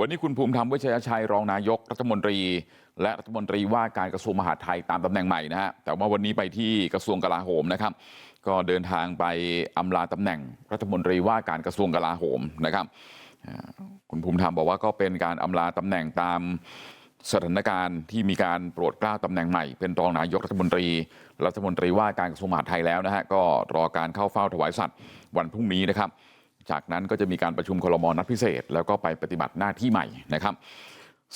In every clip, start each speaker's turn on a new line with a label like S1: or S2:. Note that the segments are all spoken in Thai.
S1: วันนี้คุณภูมิธรรมเวชยชัยรองนายกรัฐมนตรีและรัฐมนตรีว่าการกระทรวงมหาดไทยตามตำแหน่งใหม่นะฮะแต่ว่าวันนี้ไปที่กระทรวงกลาโหมนะครับ ก็เดินทางไปอำลาตำแหน่งรัฐมนตรีว่าการกระทรวงกลาโหมนะครับคุณภูมิธรรมบอกว่าก็เป็นการอำลาตำแหน่งตามสถานการณ์ที่มีการโปรดเกล้าตำแหน่งใหม่ เป็นรองนายกรัฐมนตรี รัฐมนตรีว่าการกระทรวงมหาดไทยแล้วนะฮะก็รอการเข้าเฝ้าถวายสัตย์วันพรุ่งนี้นะครับ จากนั้นก็จะมีการประชุมคลมนัดพิเศษแล้วก็ไปปฏิบัติหน้าที่ใหม่นะครับ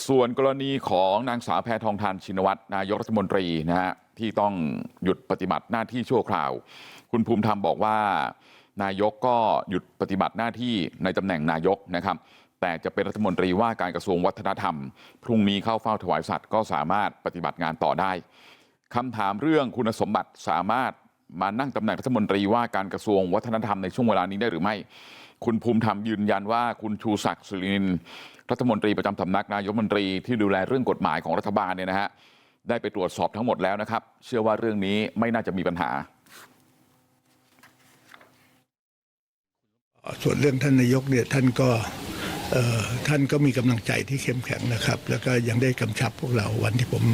S1: ส่วนกรณีของนางสาวแพทองทานชินวัตรนายกรัฐมนตรีนะฮะที่ต้องหยุดปฏิบัติหน้าที่ชั่วคราว คุณภูมิธรรมบอกว่านายกก็หยุดปฏิบัติหน้าที่ในตำแหน่งนายกนะครับ แต่จะเป็นรัฐมนตรีว่าการกระทรวงวัฒนธรรม พรุ่งนี้เข้าเฝ้าถวายสัตว์ก็สามารถปฏิบัติงานต่อได้คำถามเรื่องคุณสมบัติสามารถ มานั่งตำแหน่งรัฐมนตรีว่าการกระทรวงวัฒนธรรมในช่วงเวลานี้ได้หรือไม่คุณภูมิธรรมยืนยันว่าคุณชูศักดิ์สุรินินรัฐมนตรีประจำสำนักนายกมนตรีที่ดูแลเรื่องกฎหมายของรัฐบาลเนี่ยนะฮะได้ไปตรวจสอบทั้งหมดแล้วนะครับ เชื่อว่าเรื่องนี้ไม่น่าจะมีปัญหา
S2: ส่วนเรื่องท่านนายกเนี่ยท่านก็ท่านก็มีกำลังใจที่เข้มแข็งนะครับ แล้วก็ยังได้กำชับพวกเราวันที่ผม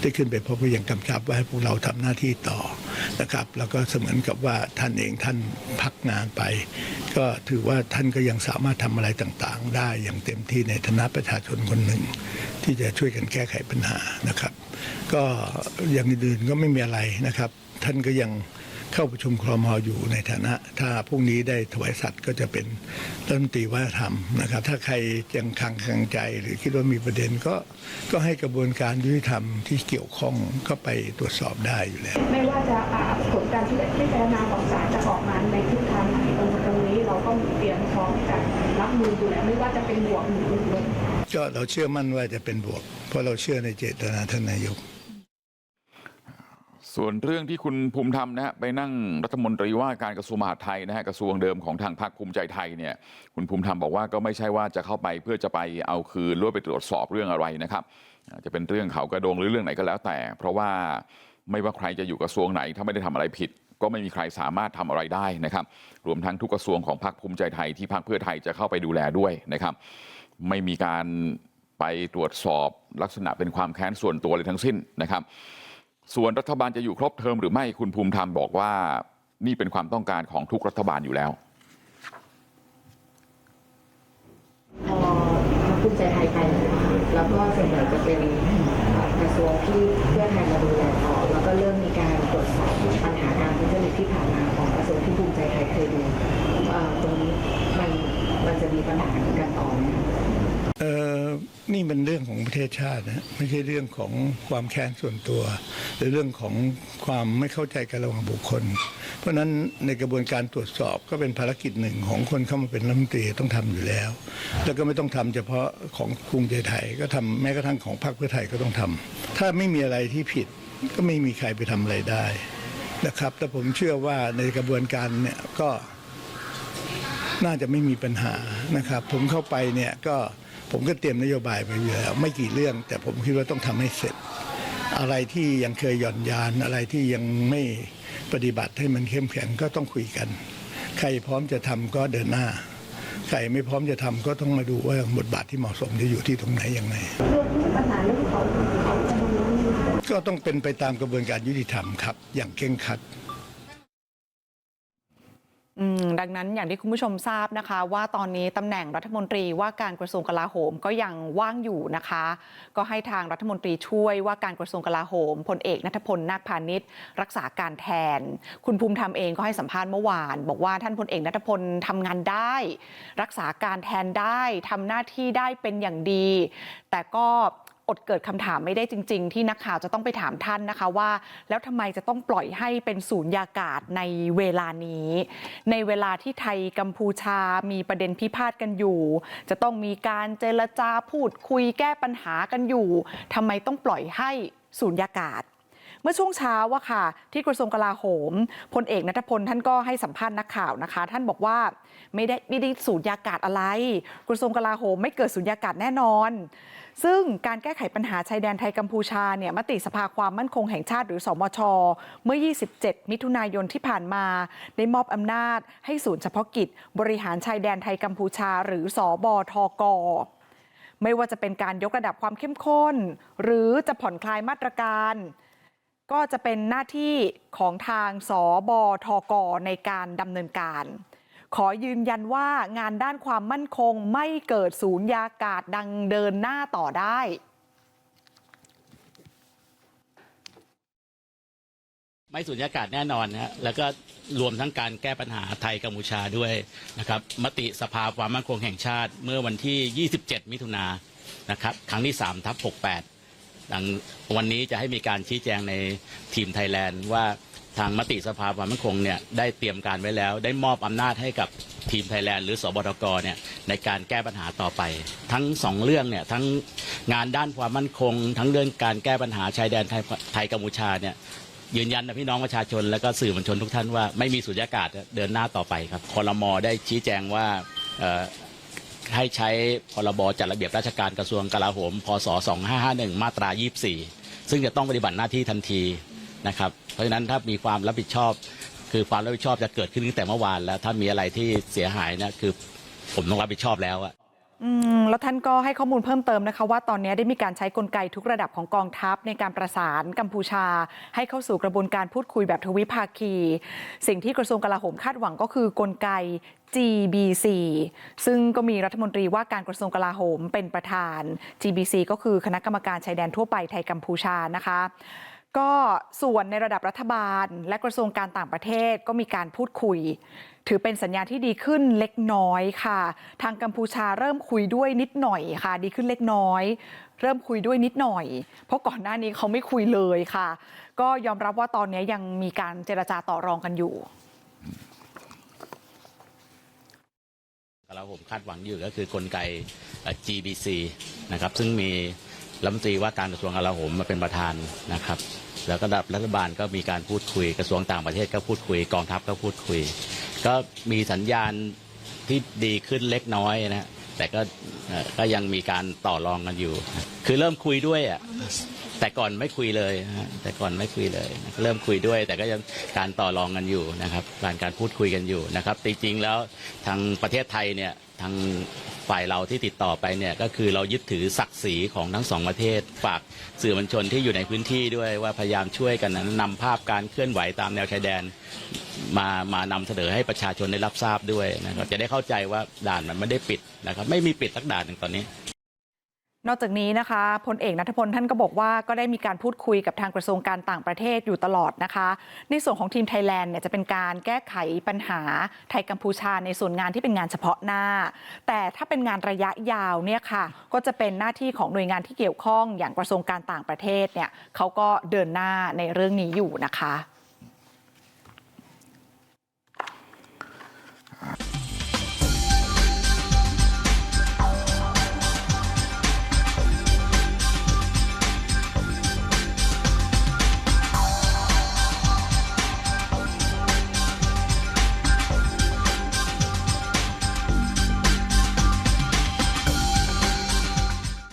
S2: ได้ขึ้นไปพบก็ยังกำชับว่าให้พวกเราทำหน้าที่ต่อ นะครับ แล้วก็เสมือนกับว่าท่านเองท่านพักงานไป ก็ถือว่าท่านก็ยังสามารถทำอะไรต่างๆ ได้อย่างเต็มที่ในฐานะประชาชนคนหนึ่ง ที่จะช่วยกันแก้ไขปัญหานะครับ ก็อย่างอื่นๆก็ไม่มีอะไรนะครับ ท่านก็ยัง เข้าประชุมครมอยู่ในฐานะ ถ้าพรุ่งนี้ได้ถวายสัตว์ก็จะเป็นรัฐมนตรีวัฒนธรรมนะครับ ถ้าใครยังคังคังใจหรือคิดว่ามีประเด็นก็ก็ให้กระบวนการยุติธรรมที่เกี่ยวข้องก็ไปตรวจสอบได้อยู่แล้ว
S3: ไม่ว่าจะอ่าผลการพิจารณาของศาลจะออกมาในทิศทางไหนตรงตรงนี้เราก็เตรียมพร้อมที่จะรับมืออยู่แล้วไม่ว่าจะเป็นบวกหรือลบ
S2: ก็เราเชื่อมั่นว่าจะเป็นบวก เพราะเราเชื่อในเจตนาท่านนายก
S1: ส่วนเรื่องที่คุณภูมิธรรมนะฮะไปนั่งรัฐมนตรีว่าการกระทรวงมหาดไทยนะฮะกระทรวงเดิมของทางพรรคภูมิใจไทยเนี่ยคุณภูมิธรรมบอกว่าก็ไม่ใช่ว่าจะเข้าไปเพื่อจะไปเอาคืนหรือว่าไปตรวจสอบเรื่องอะไรนะครับอาจจะเป็นเรื่องเขากระโดงหรือเรื่องไหนก็แล้วแต่ เพราะว่าไม่ว่าใครจะอยู่กระทรวงไหนถ้าไม่ได้ทำอะไรผิด ก็ไม่มีใครสามารถทำอะไรได้นะครับ รวมทั้งทุกกระทรวงของพรรคภูมิใจไทยที่พรรคเพื่อไทยจะเข้าไปดูแลด้วยนะครับ ไม่มีการไปตรวจสอบลักษณะเป็นความแค้นส่วนตัวเลยทั้งสิ้นนะครับ ส่วนรัฐบาลจะอยู่ครบเทอมหรือไม่คุณภูมิธรรมบอกว่านี่เป็นความต้องการของทุกรัฐบาลอยู่แล้ว
S4: นี่เพื่อไทยมาดูแลต่อแล้วก็เริ่มมีการตรวจสอบปัญหาการทุจริตที่ผ่านมาของกระทรวงที่ภูมิใจไทยเคยดูเอ่อตรงนี้มันมันจะมีปัญหากันต่อไหมคะ
S2: เอ่อนี่เป็นเรื่องของประเทศชาตินะไม่ใช่เรื่องของความแค้นส่วนตัว หรือเรื่องของความไม่เข้าใจกันระหว่างบุคคล เพราะฉะนั้นในกระบวนการตรวจสอบก็เป็นภารกิจหนึ่งของคนเข้ามาเป็นรัฐมนตรีต้องทำอยู่แล้ว แล้วก็ไม่ต้องทำเฉพาะของภูมิใจไทยก็ทำแม้กระทั่งของพรรคเพื่อไทยก็ต้องทำถ้าไม่มีอะไรที่ผิดก็ไม่มีใครไปทำอะไรได้นะครับแต่ผมเชื่อว่าในกระบวนการเนี่ยก็น่าจะไม่มีปัญหานะครับ ผมเข้าไปเนี่ยก็ ผมก็เตรียมนโยบายไปอยู่แล้วไม่กี่เรื่อง แต่ผมคิดว่าต้องทำให้เสร็จ อะไรที่ยังเคยหย่อนยานอะไรที่ยังไม่ปฏิบัติให้มันเข้มแข็งก็ต้องคุยกัน ใครพร้อมจะทำก็เดินหน้า ใครไม่พร้อมจะทำก็ต้องมาดูว่าบทบาทที่เหมาะสมจะอยู่ที่ตรงไหนอย่างไร
S3: เรื่อง
S2: ก็ต้องเป็นไปตามกระบวนการยุติธรรมครับ อย่างเคร่งครัด
S5: ดังนั้นอย่างที่คุณผู้ชมทราบนะคะว่าตอนนี้ตำแหน่งรัฐมนตรีว่าการกระทรวงกลาโหมก็ยังว่างอยู่นะคะก็ให้ทางรัฐมนตรีช่วยว่าการกระทรวงกลาโหมพลเอกนัทพลนาคพาณิชย์รักษาการแทน คุณภูมิธรรมเองก็ให้สัมภาษณ์เมื่อวาน บอกว่าท่านพลเอกนัทพลทำงานได้ รักษาการแทนได้ทำหน้าที่ได้เป็นอย่างดี แต่ก็ อดเกิดคำถามไม่ได้จริงๆที่นักข่าวจะต้องไปถามท่านนะคะว่า แล้วทำไมจะต้องปล่อยให้เป็นศูนยากาศในเวลานี้ ในเวลาที่ไทยกัมพูชามีประเด็นพิพาทกันอยู่ จะต้องมีการเจรจาพูดคุยแก้ปัญหากันอยู่ทำไมต้องปล่อยให้ศูนยากาศ เมื่อช่วงเช้าอะค่ะ ที่กระทรวงกลาโหมพลเอกนัทพลท่านก็ให้สัมภาษณ์นักข่าวนะคะ ท่านบอกว่าไม่ได้ไม่ได้สูญยากาศอะไร กระทรวงกลาโหมไม่เกิดสูญยากาศแน่นอน ซึ่งการแก้ไขปัญหาชายแดนไทยกัมพูชาเนี่ยมติสภาความมั่นคงแห่งชาติหรือสมช เมื่อ 27 มิถุนายนที่ผ่านมา ได้มอบอำนาจให้ศูนย์เฉพาะกิจ บริหารชายแดนไทยกัมพูชา หรือสอบทกไม่ว่าจะเป็นการยกระดับความเข้มข้น หรือจะผ่อนคลายมาตรการ ก็จะเป็นหน้าที่ของทางสบทกในการดำเนินการ ขอยืนยันว่างานด้านความมั่นคงไม่เกิดศูนย์ยากาศดังเดินหน้าต่อได้
S6: ไม่สูญญากาศแน่นอนนะฮะแล้วก็รวมทั้งการแก้ปัญหาไทยกัมพูชาด้วยนะครับ มติสภาความมั่นคงแห่งชาติเมื่อวันที่ 27 มิถุนายนนะครับ ครั้งที่3ทับ68 ดังวันนี้จะให้มีการชี้แจงในทีมไทยแลนด์ว่าทางมติสภาความมั่นคงเนี่ยได้เตรียมการไว้แล้ว ได้มอบอำนาจให้กับทีมไทยแลนด์หรือสบทกเนี่ยในการแก้ปัญหาต่อไป ทั้งสองเรื่องเนี่ยทั้งงานด้านความมั่นคง ทั้งเรื่องการแก้ปัญหาชายแดนไทยไทยกัมพูชาเนี่ยยืนยันนะพี่น้องประชาชน และก็สื่อมวลชนทุกท่านว่าไม่มีสุญญากาศเดินหน้าต่อไปครับคอรมอได้ชี้แจงว่า ให้ใช้พรบจัดระเบียบราชการกระทรวงกลาโหม พศ 2551 มาตรา 24 ซึ่งจะต้องปฏิบัติหน้าที่ทันทีนะครับ เพราะฉะนั้นถ้ามีความรับผิดชอบ คือความรับผิดชอบจะเกิดขึ้นตั้งแต่เมื่อวานแล้ว ถ้ามีอะไรที่เสียหายนะคือผมต้องรับผิดชอบแล้วอะ
S5: แล้วท่านก็ให้ข้อมูลเพิ่มเติมนะคะว่าตอนนี้ได้มีการใช้กลไกทุกระดับของกองทัพในการประสานกัมพูชา ให้เข้าสู่กระบวนการพูดคุยแบบทวิภาคี สิ่งที่กระทรวงกลาโหมคาดหวังก็คือกลไก GBC ซึ่งก็มีรัฐมนตรีว่าการกระทรวงกลาโหมเป็นประธาน GBC ก็คือคณะกรรมการชายแดนทั่วไปไทยกัมพูชานะคะ ก็ส่วนในระดับรัฐบาลและกระทรวงการต่างประเทศก็มีการพูดคุย ถือเป็นสัญญาณที่ดีขึ้นเล็กน้อยค่ะ ทางกัมพูชาเริ่มคุยด้วยนิดหน่อยค่ะ ดีขึ้นเล็กน้อย เริ่มคุยด้วยนิดหน่อย เพราะก่อนหน้านี้เขาไม่คุยเลยค่ะ ก็ยอมรับว่าตอนนี้ยังมีการเจรจาต่อรองกันอยู่
S6: กลาโหมคาดหวังอยู่ก็คือกลไก GBC นะครับซึ่งมี รัฐมนตรีว่าการกระทรวงกลาโหมมาเป็นประธานนะครับ แล้วก็รัฐบาลก็มีการพูดคุยกระทรวงต่างประเทศก็พูดคุยกองทัพก็พูดคุย ก็มีสัญญาณที่ดีขึ้นเล็กน้อยนะแต่ก็ก็ยังมีการต่อรองกันอยู่ คือเริ่มคุยด้วยอะแต่ก่อนไม่คุยเลยแต่ก่อนไม่คุยเลย เริ่มคุยด้วย แต่ก็ยังการต่อรองกันอยู่นะครับการการพูดคุยกันอยู่นะครับจริงๆแล้วทางประเทศไทยเนี่ยทาง ฝ่ายเราที่ติดต่อไปเนี่ยก็คือเรายึดถือศักดิ์ศรีของทั้งสองประเทศ ฝากสื่อมวลชนที่อยู่ในพื้นที่ด้วยว่าพยายามช่วยกันนะนำภาพการเคลื่อนไหวตามแนวชายแดน มามานำเสนอให้ประชาชนได้รับทราบด้วยนะครับจะได้เข้าใจว่าด่านมันไม่ได้ปิดนะครับไม่มีปิดสักด่านหนึ่งตอน
S5: นี้ อกจากนี้นะคะพลเอกนัทพลท่านก็บอกว่าก็ได้มีการพูดคุยกับทางกระทรวงการต่างประเทศอยู่ตลอดนะคะ ในส่วนของทีมไทยแลนด์เนี่ยจะเป็นการแก้ไขปัญหาไทยกัมพูชาในส่วนงานที่เป็นงานเฉพาะหน้า แต่ถ้าเป็นงานระยะยาวเนี่ยค่ะก็จะเป็นหน้าที่ของหน่วยงานที่เกี่ยวข้องอย่างกระทรวงการต่างประเทศเนี่ยเขาก็เดินหน้าในเรื่องนี้อยู่นะคะ